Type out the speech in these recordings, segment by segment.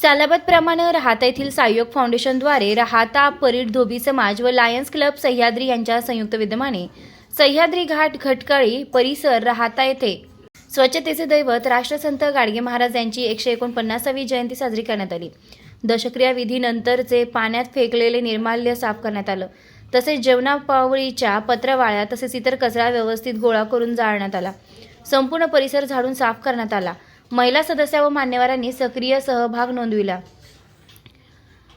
सालाबतप्रमाणे राहता येथील सायोग फाउंडेशनद्वारे राहता परीड धोबी समाज व लायन्स क्लब सह्याद्री यांच्या संयुक्त विद्यमाने सह्याद्री घाट घटकाळी परिसर राहता येथे. स्वच्छतेचे दैवत राष्ट्रसंत गाडगे महाराज यांची एकशे एकोणपन्नासावी जयंती साजरी करण्यात आली. दशक्रिया विधीनंतरचे पाण्यात फेकलेले निर्माल्य साफ करण्यात आलं तसेच जेवणापावळीच्या पत्रवाळ्या तसेच इतर कचरा व्यवस्थित गोळा करून जाळण्यात आला. संपूर्ण परिसर झाडून साफ करण्यात आला. महिला सदस्य व मान्यवरांनी सक्रिय सहभाग नोंदविला.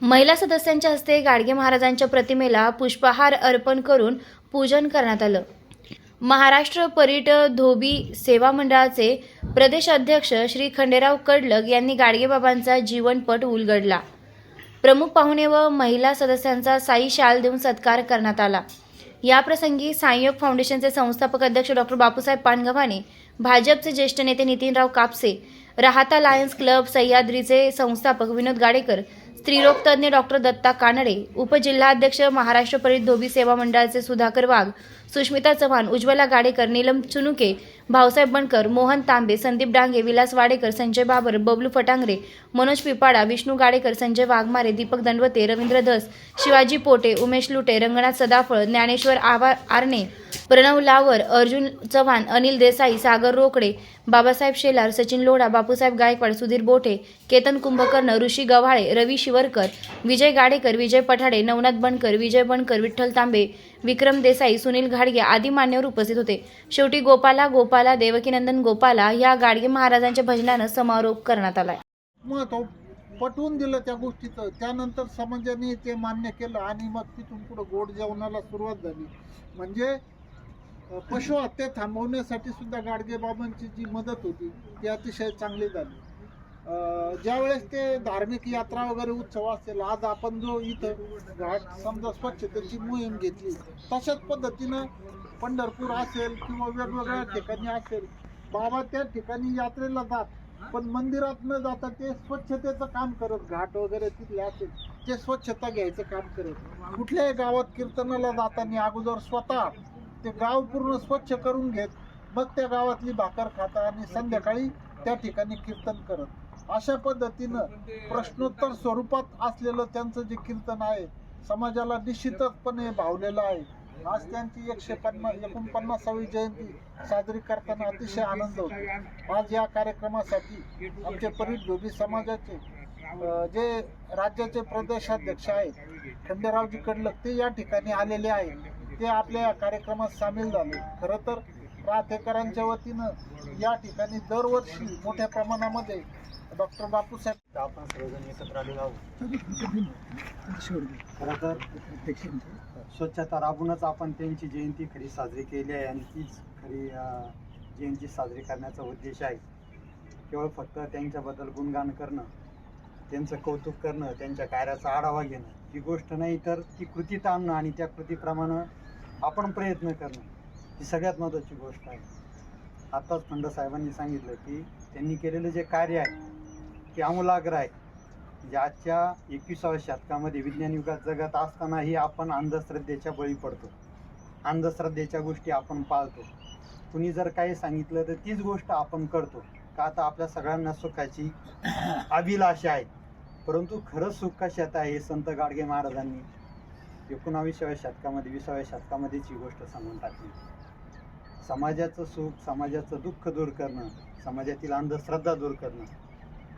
महिला सदस्यांच्या हस्ते गाडगे महाराजांच्या प्रतिमेला पुष्पहार अर्पण करून पूजन करण्यात आलं. महाराष्ट्र पर्यट धोबी सेवा मंडळाचे प्रदेश अध्यक्ष श्री खंडेराव कडलग यांनी गाडगेबाबांचा जीवनपट उलगडला. प्रमुख पाहुणे व महिला सदस्यांचा साई शाल देऊन सत्कार करण्यात आला. याप्रसंगी संयोग फाउंडेशनचे संस्थापक अध्यक्ष डॉक्टर बापूसाहेब पानगव्हाणे भाजपचे ज्येष्ठ नेते नितीनराव कापसे राहता लायन्स क्लब सह्याद्रीचे संस्थापक विनोद गाडेकर स्त्रीरोग तज्ज्ञ डॉक्टर दत्ता कानडे उपजिल्हाध्यक्ष महाराष्ट्र परित धोबी सेवा मंडळाचे सुधाकर वाघ सुष्मिता चव्हाण उज्ज्वला गाडेकर नीलम चुनुके भाऊसाहेब बनकर मोहन तांबे संदीप डांगे विलास वाडेकर संजय बाबर बबलू फटांगरे मनोज पिपाडा विष्णू गाडेकर संजय वाघमारे दीपक दंडवते रवींद्र धस शिवाजी पोटे उमेश लुटे रंगनाथ सदाफळ ज्ञानेश्वर आवा आरणे प्रणव लावर अर्जुन चव्हाण अनिल देसाई सागर रोकडे बाबासाहेब शेलार सचिन लोढा बापूसाहेब गायकवाड सुधीर बोठे केतन कुंभकर्ण ऋषी गव्हाळे रवी शिवरकर विजय गाडेकर विजय पठाडे नवनाथ बनकर विजय बनकर विठ्ठल तांबे विक्रम देसाई सुनील घाडगे आदी मान्यवर उपस्थित होते. शेवटी गोपाला गोपाला देवकीनंदन गोपाला या गाडगे महाराजांच्या भजनानं समारोप करण्यात आला महत्त्व पटवून दिलं त्या गोष्टीचं. त्यानंतर समाजाने ते मान्य केलं आणि मग तिथून पुढं गोड जेवणाला सुरुवात झाली. म्हणजे पशु हत्या थांबवण्यासाठी सुद्धा गाडगे बाबांची जी मदत होती ती अतिशय चांगली झाली. ज्यावेळेस ते धार्मिक यात्रा वगैरे उत्सव असेल आज आपण जो इथं घाट समजा स्वच्छतेची मोहीम घेतली तशाच पद्धतीनं पंढरपूर असेल किंवा वेगवेगळ्या ठिकाणी असेल बाबा त्या ठिकाणी यात्रेला जात पण मंदिरात न जाता ते स्वच्छतेचं काम करत घाट वगैरे तिथले असेल ते स्वच्छता घ्यायचं काम करत. कुठल्याही गावात कीर्तनाला जाताना अगोदर स्वतः ते गाव पूर्ण स्वच्छ करून घेत मग त्या गावातली भाकर खाता आणि संध्याकाळी त्या ठिकाणी कीर्तन करत. अशा पद्धतीनं प्रश्नोत्तर स्वरूपात असलेलं त्यांचं जे कीर्तन आहे समाजाला निश्चितचपणे भावलेलं आहे. आज त्यांची एकशे पन्नास एकोणपन्नासावी जयंती साजरी करताना अतिशय आनंद होतो. आज या कार्यक्रमासाठी आमचे परीट धोबी समाजाचे जे राज्याचे प्रदेशाध्यक्ष आहेत खंडेरावजी कडलक ते या ठिकाणी आलेले आहेत. ते आपल्या या कार्यक्रमात सामील झाले. खरं तर राहतेकरांच्या वतीनं या ठिकाणी दरवर्षी मोठ्या प्रमाणामध्ये डॉक्टर बापूसाहेब आपण सर्वजण एकत्र आलेलो आहोत. खरं तर स्वच्छता राबूनच आपण त्यांची जयंती खरी साजरी केली आहे आणि तीच खरी जयंती साजरी करण्याचा उद्देश आहे. केवळ फक्त त्यांच्याबद्दल गुणगान करणं त्यांचं कौतुक करणं त्यांच्या कार्याचा आढावा घेणं ही गोष्ट नाही तर ती कृतीत आणणं आणि त्या कृतीप्रमाणे आपण प्रयत्न करणं ही सगळ्यात महत्त्वाची गोष्ट आहे. आत्ताच फंड साहेबांनी सांगितलं की त्यांनी केलेलं जे कार्य आहे ते आमूलाग्र आहे. ज्याच्या एकविसाव्या शतकामध्ये विज्ञान युगात जगत असतानाही आपण अंधश्रद्धेच्या बळी पडतो. अंधश्रद्धेच्या गोष्टी आपण पाळतो. कुणी जर काही सांगितलं तर तीच गोष्ट आपण करतो. का आता आपल्या सगळ्यांना सुखाची अभिलाषा आहे. परंतु खरंच सुख कशात आहे हे संत गाडगे महाराजांनी एकोणाविसाव्या शतकामध्ये विसाव्या शतकामध्येच ही गोष्ट सांगून टाकली. समाजाचं सुख समाजाचं दुःख दूर करणं समाजातील अंधश्रद्धा दूर करणं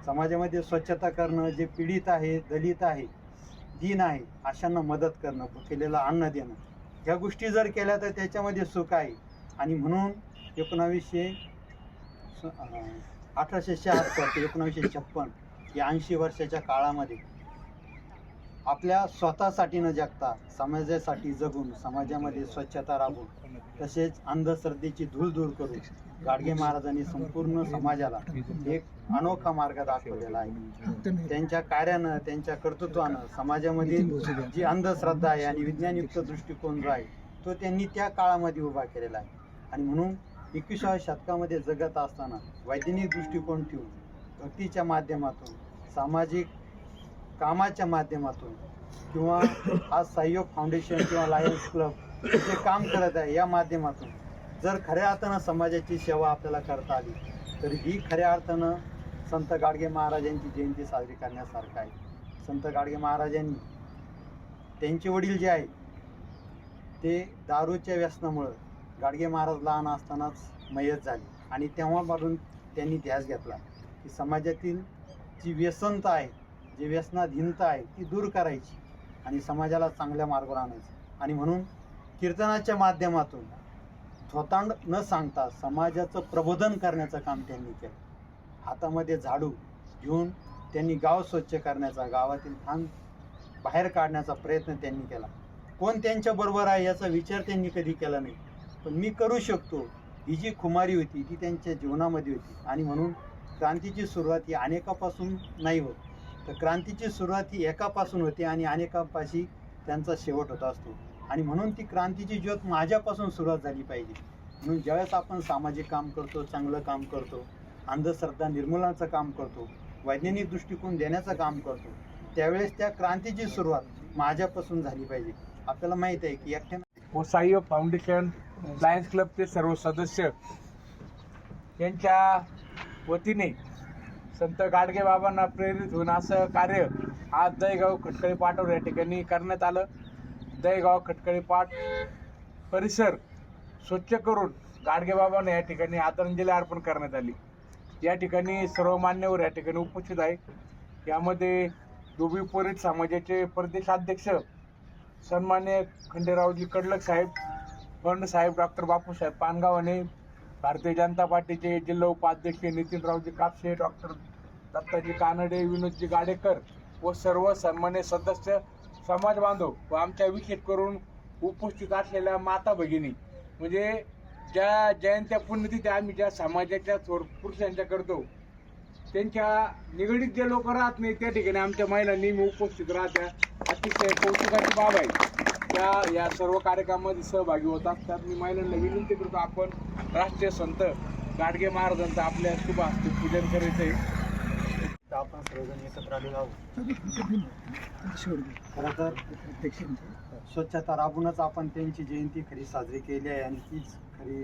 समाजामध्ये स्वच्छता करणं जे पीडित आहे दलित आहे दीन आहे अशांना मदत करणं भुकेलेलं अन्न देणं. ह्या गोष्टी जर केल्या तर त्याच्यामध्ये सुख आहे. आणि म्हणून एकोणावीसशे स- अठराशे शहात्तर ते एकोणावीसशे छप्पन या ऐंशी वर्षाच्या काळामध्ये आपल्या स्वतःसाठी न जगता समाजासाठी जगून समाजामध्ये स्वच्छता राबवून तसेच अंधश्रद्धेची धूळ दूर करून गाडगे महाराजांनी संपूर्ण समाजाला एक अनोखा मार्ग दाखवलेला आहे. त्यांच्या कार्यानं त्यांच्या कर्तृत्वानं समाजामध्ये जी अंधश्रद्धा आहे आणि विज्ञानयुक्त दृष्टिकोन जो आहे तो त्यांनी त्या काळामध्ये उभा केलेला आहे. आणि म्हणून एकविसाव्या शतकामध्ये जगत असताना वैज्ञानिक दृष्टिकोन ठेवून भक्तीच्या माध्यमातून सामाजिक कामाच्या माध्यमातून किंवा आज सहयोग फाउंडेशन किंवा लायन्स क्लब जे काम करत आहे या माध्यमातून जर खऱ्या अर्थानं समाजाची सेवा आपल्याला करता आली तर ही खऱ्या अर्थानं संत गाडगे महाराजांची जयंती साजरी करण्यासारखं आहे. संत गाडगे महाराजांनी त्यांचे वडील जे आहेत ते दारूच्या व्यसनामुळं गाडगे महाराज लहान असतानाच मयत झाले आणि तेव्हापासून त्यांनी ध्यास घेतला की समाजातील जी व्यसनता आहे जी व्यसनाधीनता आहे ती दूर करायची आणि समाजाला चांगल्या मार्गावर आणायचं. आणि म्हणून कीर्तनाच्या माध्यमातून थोतांड न सांगता समाजाचं प्रबोधन करण्याचं काम त्यांनी केलं. हातामध्ये झाडू घेऊन त्यांनी गाव स्वच्छ करण्याचा गावातील घाण बाहेर काढण्याचा प्रयत्न त्यांनी केला. कोण त्यांच्या बरोबर आहे याचा विचार त्यांनी कधी केला नाही. पण मी करू शकतो. ही जी खुमारी होती ती त्यांच्या जीवनामध्ये होती. आणि म्हणून क्रांतीची सुरुवात ही अनेकापासून नाही होत. तर क्रांतीची सुरुवात ही एकापासून होते आणि अनेकापाशी त्यांचा शेवट होत असतो. आणि म्हणून ती क्रांतीची ज्योत माझ्यापासून सुरुवात झाली पाहिजे. म्हणून ज्यावेळेस आपण सामाजिक काम करतो चांगलं काम करतो अंधश्रद्धा निर्मूलनाचं काम करतो वैज्ञानिक दृष्टिकोन देण्याचं काम करतो त्यावेळेस त्या क्रांतीची सुरुवात माझ्यापासून झाली पाहिजे. आपल्याला माहीत आहे की एकट्या व फाउंडेशन लायन्स क्लबचे सर्व सदस्य यांच्या वतीने संत गाडगे बाबांना प्रेरित होऊन असं कार्य आज दहीगाव खटकळी पाठवर या ठिकाणी करण्यात आलं. दहीगाव खटकळी पाठ परिसर स्वच्छ करून गाडगे बाबांना या ठिकाणी आदरांजली अर्पण करण्यात आली. या ठिकाणी सर्व मान्यवर या ठिकाणी उपस्थित आहे. यामध्ये दुबी पोरीट समाजाचे प्रदेशाध्यक्ष सन्मान्य खंडेरावजी कडलक साहेब फंड साहेब डॉक्टर बापूसाहेब पानगावाने भारतीय जनता पार्टीचे जिल्हा उपाध्यक्ष नितीनरावजी कापसे डॉक्टर दत्ताजी कानडे विनोदजी गाडेकर व सर्व सन्मान्य सदस्य समाज बांधव व आमच्या विशेष करून उपस्थित असलेल्या माता भगिनी. म्हणजे ज्या जयंत्या पुण्यतिथ्या आम्ही ज्या समाजाच्या थोर पुरुषांच्या करतो त्यांच्या निगडीत जे लोक राहत नाही त्या ठिकाणी आमच्या महिला नेहमी उपस्थित राहत्या. अतिशय कौतुकाची बाब आहे. त्या या सर्व कार्यक्रमामध्ये सहभागी होतात त्यात मी महिलांना विनंती करतो आपण राष्ट्रीय संत गाडगे महाराजांचं आपल्या शुभ हस्ते पूजन करायचं आहे तर आपण सर्वजण एकत्र आलेलो आहोत. खरं तर स्वच्छता राबूनच आपण त्यांची जयंती खरी साजरी केली आहे आणि तीच खरी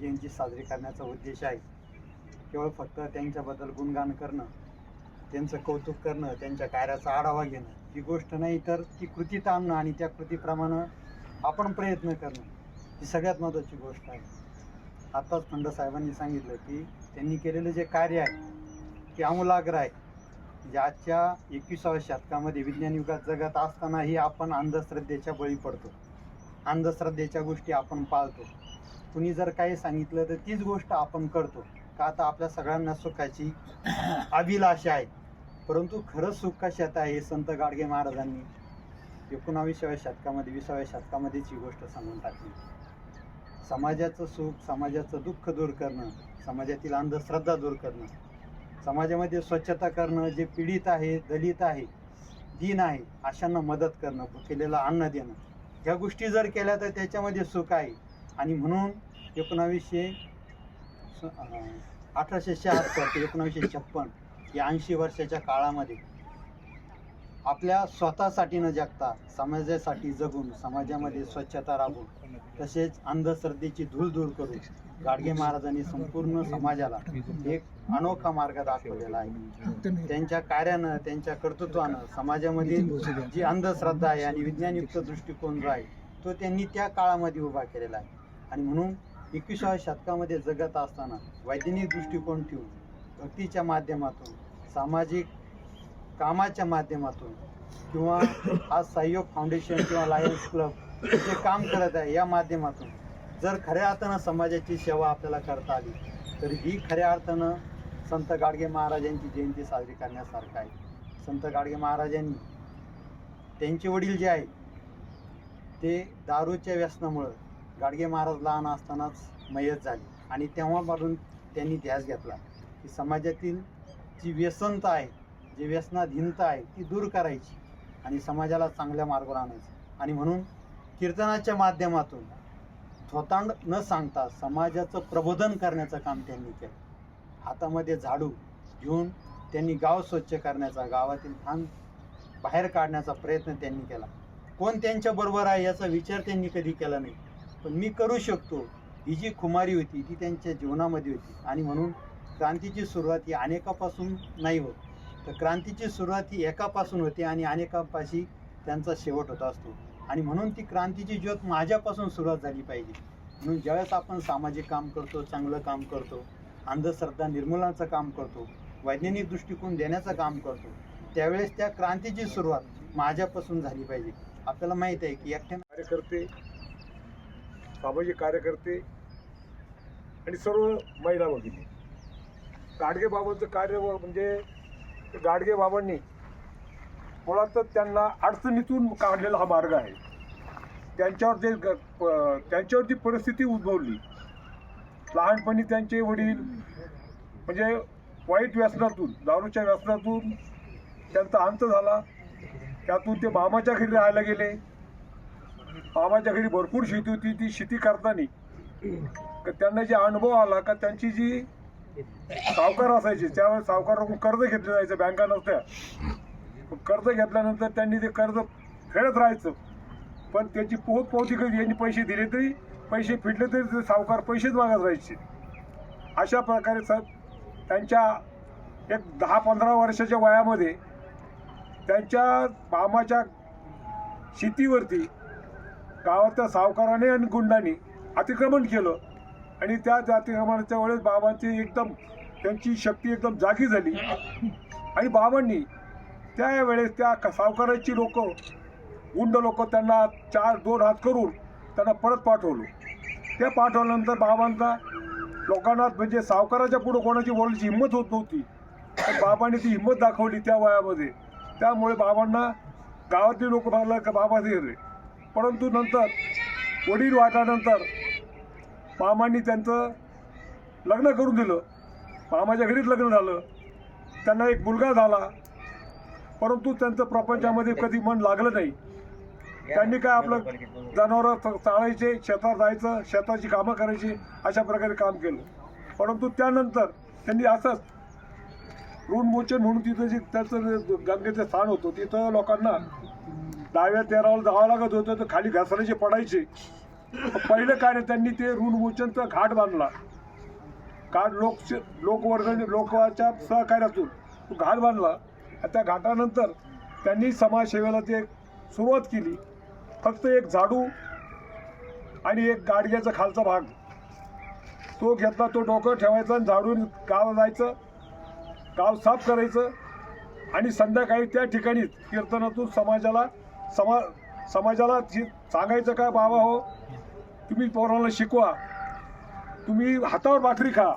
जयंती साजरी करण्याचा उद्देश आहे. केवळ फक्त त्यांच्याबद्दल गुणगान करणं त्यांचं कौतुक करणं त्यांच्या कार्याचा आढावा घेणं ही गोष्ट नाही तर ती कृतीत आणणं आणि त्या कृतीप्रमाणे आपण प्रयत्न करणं ही सगळ्यात महत्त्वाची गोष्ट आहे. आत्ताच खंड साहेबांनी सांगितलं की त्यांनी केलेलं जे कार्य आहे ते आमूलाग्र आहे म्हणजे एकविसाव्या शतकामध्ये विज्ञान युगात जगत असतानाही आपण अंधश्रद्धेच्या बळी पडतो. अंधश्रद्धेच्या गोष्टी आपण पाळतो. कुणी जर काही सांगितलं तर तीच गोष्ट आपण करतो. का आता आपल्या सगळ्यांना सुखाची अभिलाषा आहे. परंतु खरंच सुख कशात आहे संत गाडगे महाराजांनी एकोणावीसाव्या शतकामध्ये विसाव्या शतकामध्येच ही गोष्ट सांगून टाकली. समाजाचं सुख समाजाचं दुःख दूर करणं समाजातील अंधश्रद्धा दूर करणं समाजामध्ये स्वच्छता करणं जे पीडित आहे दलित आहे दीन आहे अशांना मदत करणं केलेलं अन्न देणं. ह्या गोष्टी जर केल्या तर त्याच्यामध्ये सुख आहे. आणि म्हणून एकोणावीसशे अठराशे शहात्तर ते एकोणावीसशे छप्पन या ऐंशी वर्षाच्या काळामध्ये आपल्या स्वतःसाठी न जगता समाजासाठी जगून समाजामध्ये स्वच्छता राबवून तसेच अंधश्रद्धेची धूळ दूर करून गाडगे महाराजांनी संपूर्ण समाजाला एक अनोखा मार्ग दाखवलेला आहे. त्यांच्या कार्यानं त्यांच्या कर्तृत्वानं समाजामध्ये जी अंधश्रद्धा आहे आणि विज्ञानयुक्त दृष्टिकोन जो आहे तो त्यांनी त्या काळामध्ये उभा केलेला आहे. आणि म्हणून एकविसाव्या शतकामध्ये जगत असताना वैज्ञानिक दृष्टिकोन ठेवून भक्तीच्या माध्यमातून सामाजिक कामाच्या माध्यमातून किंवा आज सहयोग फाउंडेशन किंवा लायन्स क्लब जे काम करत आहे या माध्यमातून जर खऱ्या अर्थानं समाजाची सेवा आपल्याला करता आली तर ही खऱ्या अर्थानं संत गाडगे महाराजांची जयंती साजरी करण्यासारखं आहे. संत गाडगे महाराजांनी त्यांचे वडील जे आहेत ते दारूच्या व्यसनामुळं गाडगे महाराज लहान असतानाच मयत झाले आणि तेव्हापासून त्यांनी ध्यास घेतला की समाजातील जी व्यसनता आहे जी व्यसनाधीनता आहे ती दूर करायची आणि समाजाला चांगल्या मार्गावर आणायचं. आणि म्हणून कीर्तनाच्या माध्यमातून थोतांड न सांगता समाजाचं प्रबोधन करण्याचं काम त्यांनी केलं. हातामध्ये झाडू घेऊन त्यांनी गाव स्वच्छ करण्याचा गावातील घाण बाहेर काढण्याचा प्रयत्न त्यांनी केला. कोण त्यांच्या बरोबर आहे याचा विचार त्यांनी कधी केला नाही. पण मी करू शकतो. ही जी खुमारी होती ती त्यांच्या जीवनामध्ये होती. आणि म्हणून क्रांतीची सुरुवात ही अनेकापासून नाही होत. तर क्रांतीची सुरुवात ही एकापासून होते आणि अनेकापाशी त्यांचा शेवट होत असतो. आणि म्हणून ती क्रांतीची ज्योत माझ्यापासून सुरुवात झाली पाहिजे. म्हणून ज्यावेळेस आपण सामाजिक काम करतो चांगलं काम करतो अंधश्रद्धा निर्मूलनाचं काम करतो वैज्ञानिक दृष्टिकोन देण्याचं काम करतो त्यावेळेस त्या क्रांतीची सुरुवात माझ्यापासून झाली पाहिजे. आपल्याला माहीत आहे की एकट्यानं कार्यकर्ते सामाजिक कार्यकर्ते आणि सर्व महिला भगिनी. गाडगे बाबांचं कार्य म्हणजे गाडगे बाबांनी मुळातच त्यांना अडचणीतून काढलेला हा मार्ग आहे. त्यांच्यावर जे ग- प- त्यांच्यावर जी परिस्थिती उद्भवली लहानपणी त्यांचे वडील म्हणजे वाईट व्यसनातून दारूच्या व्यसनातून त्यांचा अंत झाला. त्यातून ते मामाच्या घरी राहायला गेले. मामाच्या घरी भरपूर शेती होती. ती शेती करताना त्यांना जे अनुभव आला का त्यांची जी सावकार असायचे त्यावेळेस सावकाराकडून कर्ज घेतलं जायचं बँका नव्हत्या. कर्ज घेतल्यानंतर त्यांनी ते कर्ज फेडत राहायचं. पण त्याची पोहोच पोहती कधी यांनी पैसे दिले तरी पैसे फिटले तरी ते सावकार पैसेच मागत राहायचे. अशा प्रकारे सर त्यांच्या एक दहा पंधरा वर्षाच्या वयामध्ये त्यांच्या मामाच्या शेतीवरती गावातल्या सावकाराने आणि गुंडांनी अतिक्रमण केलं. आणि त्या अतिक्रमणाच्या वेळेस बाबांची एकदम त्यांची शक्ती एकदम जागी झाली. आणि बाबांनी त्यावेळेस त्या क- सावकाराची लोक गुंड लोक त्यांना चार दोन हात करून त्यांना परत पाठवलं. ते पाठवल्यानंतर बाबांचा लोकांना म्हणजे सावकाराच्या पुढं कोणाची बोलायची हिंमत होत नव्हती. बाबांनी ती हिंमत दाखवली त्या वयामध्ये. त्यामुळे बाबांना गावातले लोक म्हणलं का बाबा गेले परंतु नंतर वडील वाटल्यानंतर मामांनी त्यांचं लग्न करून दिलं. मामाच्या घरीच लग्न झालं. त्यांना एक मुलगा झाला. परंतु त्यांचं प्रपंचामध्ये कधी मन लागलं नाही. त्यांनी काय आपलं जनावरं चाळायचे शेतात जायचं शेताची कामं करायची अशा प्रकारे काम केलं. परंतु त्यानंतर त्यांनी असंच ऋणमोचन म्हणून तिथं जे त्याचं गंगेचं स्थान होतं तिथं लोकांना दहाव्या तेरावर जावं लागत होतं तर खाली घसरायचे पडायचे. पहिलं काय नाही त्यांनी ते ऋणमोचनचा घाट बांधला. घाट लोक लोकवर्गणी लोकांच्या सहकार्यातून तो घाट बांधला. त्या घाटानंतर त्यांनी समाजसेवेला ते सुरुवात केली. फक्त एक झाडू आणि एक गाडग्याचा खालचा भाग. तो घेतला तो डोकं ठेवायचा आणि झाडून गाव जायचं. गाव साफ करायचं आणि संध्याकाळी त्या ठिकाणीच कीर्तनातून समाजाला समा समाजाला सांगायचं काय बाबा हो तुम्ही पोरांना शिकवा. तुम्ही हातावर भाकरी खा.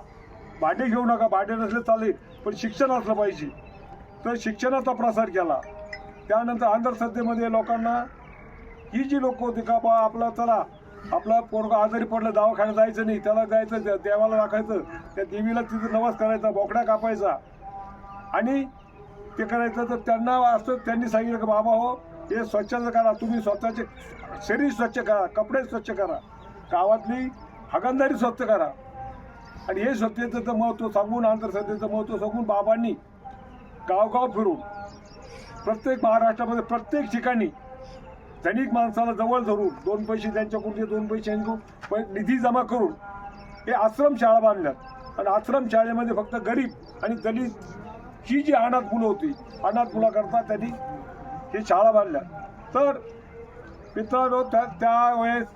भांडे घेऊ नका. भांडे नसले चालेल पण शिक्षण असलं पाहिजे. तर शिक्षणाचा प्रसार केला. त्यानंतर अंधश्रद्धेमध्ये लोकांना ही जी लोक होती का बा आपला चला आपला पोरगा आजारी पडलं दवाखान्यात जायचं नाही त्याला जायचं त्या देवाला राखायचं त्या देवीला तिथं नवस करायचा बोकड्या कापायचा. आणि ते करायचं तर त्यांना असं त्यांनी सांगितलं की बाबा हो हे स्वच्छता करा तुम्ही स्वतःचे शरीर स्वच्छ करा कपडे स्वच्छ करा गावातली हगंदारी स्वच्छ करा. आणि हे स्वच्छतेचं महत्त्व सांगून अंधश्रद्धेचं महत्त्व सांगून बाबांनी गावगाव फिरून प्रत्येक महाराष्ट्रामध्ये प्रत्येक ठिकाणी धनिक माणसाला जवळ धरून दोन पैसे त्यांच्याकडून दोन पैसे यांच्याकडून निधी जमा करून हे आश्रम शाळा बांधल्यात. आणि आश्रम शाळेमध्ये फक्त गरीब आणि दलित ही जी अनाथ मुलं होती अनाथ मुलाकरता त्यांनी हे शाळा बांधल्या तर मित्रांनो त्या त्यावेळेस